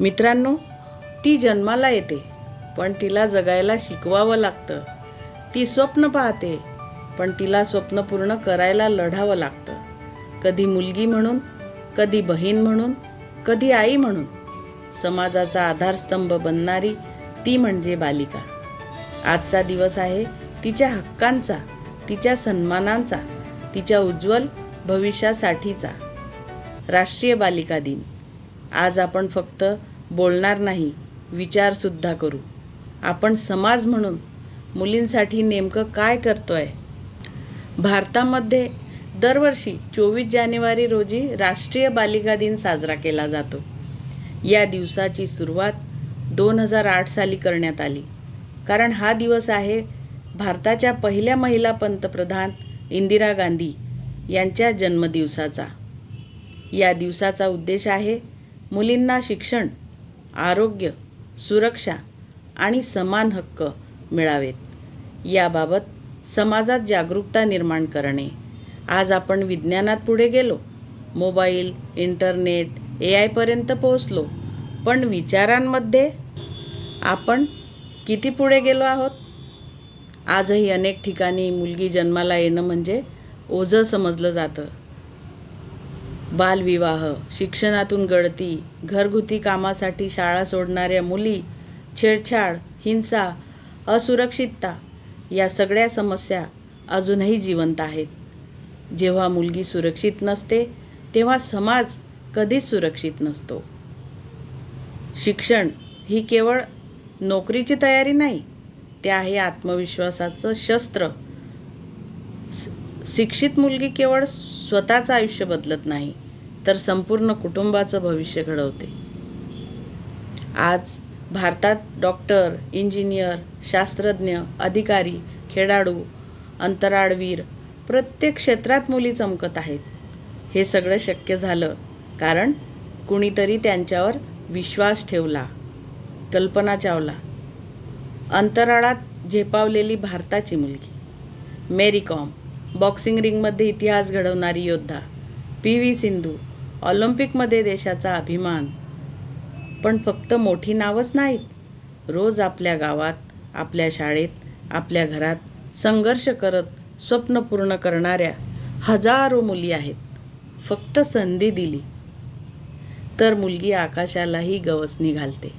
मित्रांनो ती जन्माला येते पण तिला जगायला शिकवावं लागतं. ती स्वप्न पाहते पण तिला स्वप्न पूर्ण करायला लढावं लागतं. कधी मुलगी म्हणून कधी बहीण म्हणून कधी आई म्हणून. समाजाचा आधारस्तंभ बनणारी ती म्हणजे बालिका. आजचा दिवस आहे तिच्या हक्कांचा तिच्या सन्मानांचा तिच्या उज्ज्वल भविष्यासाठीचा. राष्ट्रीय बालिका दिन. आज आपण फक्त बोलणार नाही विचारसुद्धा करू. आपण समाज म्हणून मुलींसाठी नेमकं काय करतो आहे भारतामध्ये दरवर्षी चोवीस जानेवारी रोजी राष्ट्रीय बालिका दिन साजरा केला जातो. या दिवसाची सुरुवात दोन हजार आठ साली करण्यात आली. कारण हा दिवस आहे भारताच्या पहिल्या महिला पंतप्रधान इंदिरा गांधी यांच्या जन्मदिवसाचा. या दिवसाचा उद्देश आहे मुलींना शिक्षण आरोग्य सुरक्षा आणि समान हक्क मिळावेत. याबाबत समाजात जागरूकता निर्माण करणे. आज आपण विज्ञानात पुढे गेलो. मोबाईल इंटरनेट ए आयपर्यंत पोहोचलो. पण विचारांमध्ये आपण किती पुढे गेलो आहोत? आजही अनेक ठिकाणी मुलगी जन्माला येणं म्हणजे ओझं समजलं जातं. बालविवाह शिक्षणातून गळती घरगुती कामासाठी शाळा सोडणाऱ्या मुली छेडछाड हिंसा असुरक्षितता या सगळ्या समस्या अजूनही जिवंत आहेत. जेव्हा मुलगी सुरक्षित नसते तेव्हा समाज कधीच सुरक्षित नसतो. शिक्षण ही केवळ नोकरीची तयारी नाही ते आहे आत्मविश्वासाचं शस्त्र. स- शिक्षित मुलगी केवळ स्वतःचं आयुष्य बदलत नाही तर संपूर्ण कुटुंबाचं भविष्य घडवते. आज भारतात डॉक्टर इंजिनियर शास्त्रज्ञ अधिकारी खेळाडू अंतराळवीर प्रत्येक क्षेत्रात मुली चमकत आहेत. हे सगळं शक्य झालं कारण कुणीतरी त्यांच्यावर विश्वास ठेवला कल्पना चावला. अंतराळात झेपावलेली भारताची मुलगी मेरी कॉम बॉक्सिंग रिंगमध्ये इतिहास घडवणारी योद्धा पी व्ही सिंधू ऑलिम्पिकमध्ये देशाचा अभिमान. पण फक्त मोठी नावच नाहीत. रोज आपल्या गावात आपल्या शाळेत आपल्या घरात संघर्ष करत स्वप्न पूर्ण करणाऱ्या हजारो मुली आहेत. फक्त संधी दिली. तर मुलगी आकाशालाही गवसणी घालते.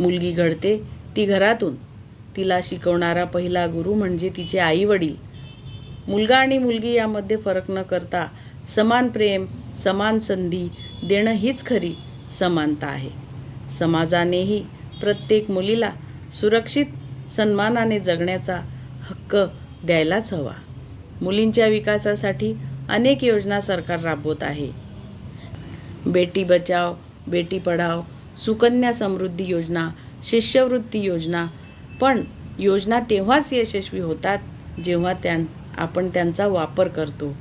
मुलगी घडते ती घरातून. तिला शिकवणारा पहिला गुरु म्हणजे तिचे आई वडील. मुलगा आणि मुलगी यामध्ये फरक न करता समान प्रेम समान संधी देणं हीच खरी समानता आहे. समाजानेही प्रत्येक मुलीला सुरक्षित सन्मानाने जगण्याचा हक्क द्यायलाच हवा. मुलींच्या विकासासाठी अनेक योजना सरकार राबवत आहे. बेटी बचाव बेटी पढाव सुकन्या समृद्धी योजना शिष्यवृत्ती योजना पण योजना तेव्हाच यशस्वी होतात जेव्हा त्या आपण त्यांचा वापर करतो.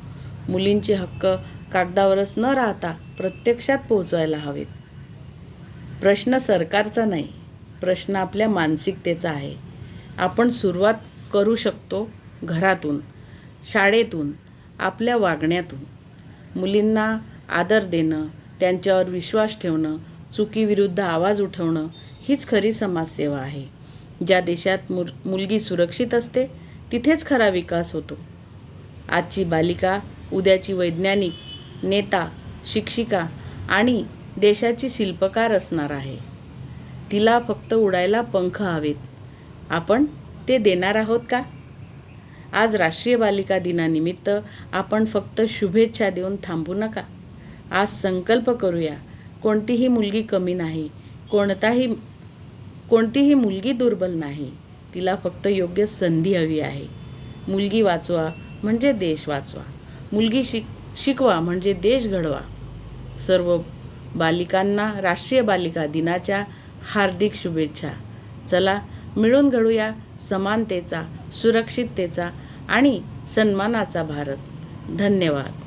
मुलींचे हक्क कागदावरच न राहता प्रत्यक्षात पोहोचवायला हवेत. प्रश्न सरकारचा नाही प्रश्न आपल्या मानसिकतेचा आहे. आपण सुरुवात करू शकतो घरातून शाळेतून आपल्या वागण्यातून. मुलींना आदर देणं त्यांच्यावर विश्वास ठेवणं चुकीविरुद्ध आवाज उठवणं हीच खरी समाजसेवा आहे. ज्या देशात मुर मुलगी सुरक्षित असते तिथेच खरा विकास होतो. आजची बालिका उद्याची वैज्ञानिक नेता शिक्षिका आणि देशाची शिल्पकार असणार आहे. तिला फक्त उडायला पंख हवेत. आपण ते देणार आहोत का? आज राष्ट्रीय बालिका दिनानिमित्त आपण फक्त शुभेच्छा देऊन थांबू नका. आज संकल्प करूया कोणतीही मुलगी कमी नाही कोणताही कोणतीही मुलगी दुर्बल नाही. तिला फक्त योग्य संधी हवी आहे. मुलगी वाचवा म्हणजे देश वाचवा. मुलगी शिक शिकवा म्हणजे देश घडवा. सर्व बालिकांना राष्ट्रीय बालिका दिनाच्या हार्दिक शुभेच्छा. चला मिळून घडूया समानतेचा सुरक्षिततेचा आणि सन्मानाचा भारत. धन्यवाद.